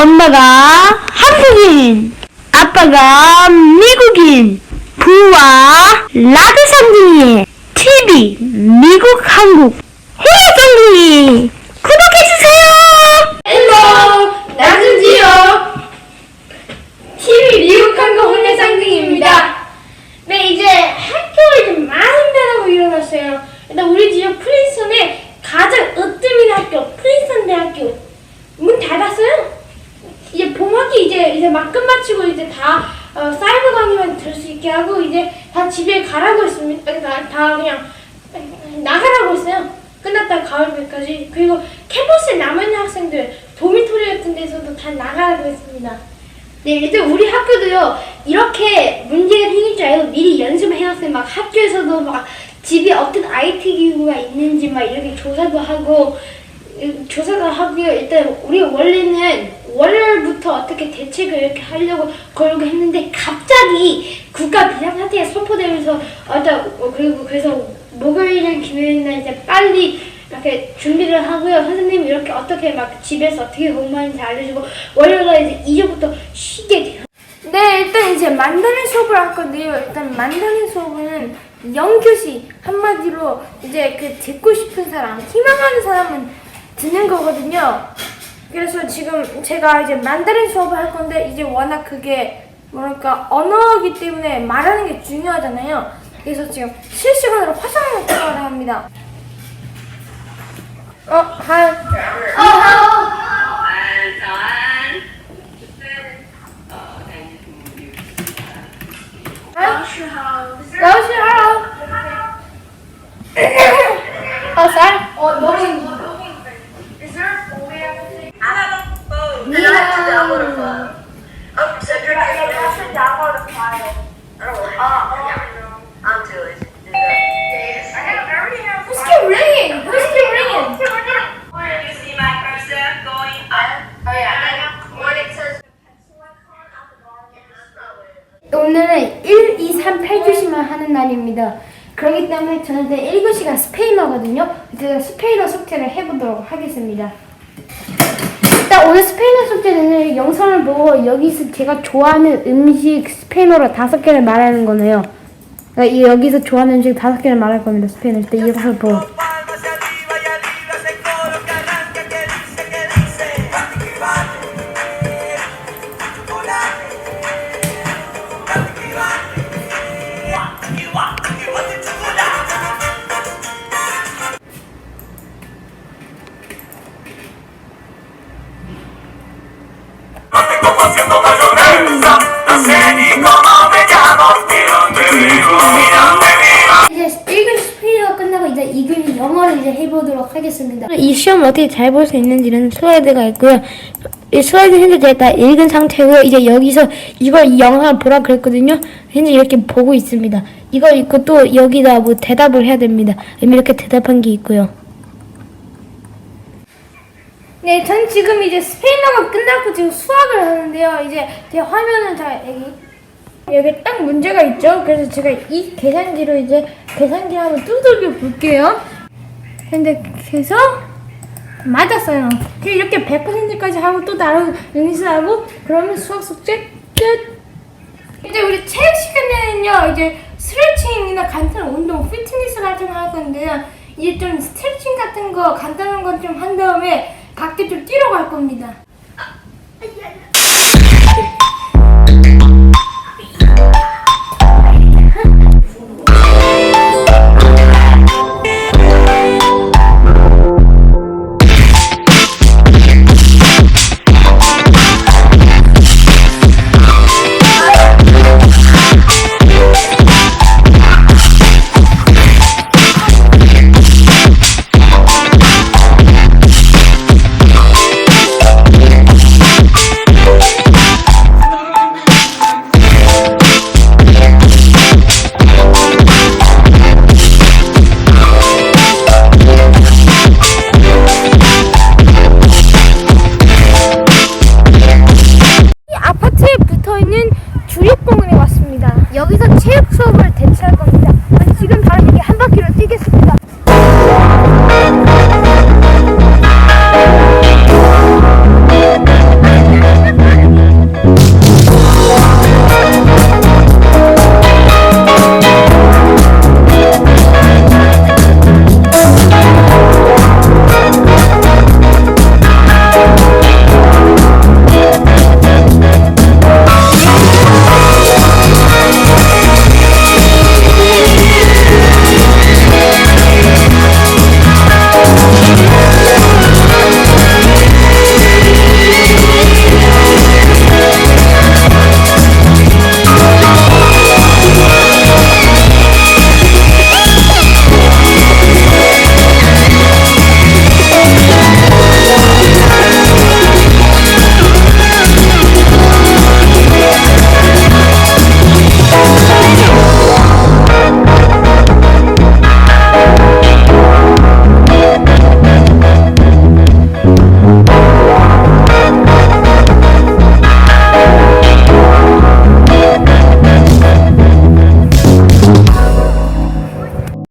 엄마가 한국인, 아빠가 미국인, 부와 라드 쌍둥이, TV, 미국, 한국, 해외 쌍둥이, 구독해주세요! 헬로 나는지요. TV 미국 한국 혼내 쌍둥이입니다. 네 이제 학교에 좀 많은 변화가 일어났어요. 일단 우리 지역 프린스턴의 가장 으뜸인 학교 프린스턴 대학교 문 닫았어요 이제 봄학기 이제 이제 막 끝마치고 이제 다 어, 사이버 강의만 들 수 있게 하고 이제 다 집에 가라고 했습니다 다, 다 그냥 나가라고 했어요. 끝났다 가을비까지 그리고 캠퍼스에 남아있는 학생들 도미토리 같은 데서도 다 나가라고 했습니다. 네, 일단 우리 학교도요 이렇게 문제가 생길 줄 알고 미리 연습을 해놨어요. 막 학교에서도 막 집에 어떤 IT 기구가 있는지 막 이렇게 조사도 하고 음, 조사도 하고요. 일단 우리 원래는 월요일부터 어떻게 대책을 이렇게 하려고 그러고 했는데 갑자기 국가 비상사태가 선포되면서 일단 어, 그리고 그래서 목요일을 기회는 이제 빨리 이렇게 준비를 하고요. 선생님이 이렇게 어떻게 막 집에서 어떻게 공부하는지 알려주고 월요일에 이제 2주부터 쉬게 돼요. 네, 일단 이제 만다린 수업을 할 건데요. 일단 만다린 수업은 영교시 한마디로 이제 그 듣고 싶은 사람, 희망하는 사람은 듣는 거거든요. 그래서 지금 제가 이제 만다린 수업을 할 건데 이제 워낙 그게 뭐랄까 언어이기 때문에 말하는 게 중요하잖아요. 그래서 지금 실시간으로 화상을 통화를 합니다. 어, 하이. 어, 安， 오늘은 1, 2, 3, 8교시만 하는 날입니다. 그렇기 때문에 저는 1교시가 스페인어거든요. 제가 스페인어 숙제를 해보도록 하겠습니다. 일단 오늘 스페인어 숙제는 영상을 보고 여기서 제가 좋아하는 음식 스페인어로 다섯 개를 말하는 거네요. 그러니까 이 여기서 좋아하는 음식 다섯 개를 말할 겁니다. 스페인어 일단 이걸 보고. 하겠습니다. 이 시험 어떻게 잘 볼 수 있는지는 슬라이드가 있고요. 이 슬라이드 현재 제가 다 읽은 상태고요. 이제 여기서 이걸 이 영상을 보라 그랬거든요. 현재 이렇게 보고 있습니다. 이거 읽고 또 여기다 뭐 대답을 해야 됩니다. 이렇게 대답한 게 있고요. 네, 전 지금 이제 스페인어가 끝나고 지금 수학을 하는데요. 이제 제 화면은 잘 여기 여기 딱 문제가 있죠. 그래서 제가 이 계산기로 이제 계산기 한번 두들겨 볼게요. 근데 그래서 맞았어요. 이렇게 100%까지 하고 또 다른 응시하고 그러면 수학 숙제 끝. 이제 우리 체육 시간에는요 이제 스트레칭이나 간단한 운동, 피트니스 같은 거 할 건데요. 이제 좀 스트레칭 같은 거 간단한 거좀한 다음에 밖에 좀 뛰러 갈 겁니다. 주립공원에 왔습니다. 여기서 체육 수업을 대체할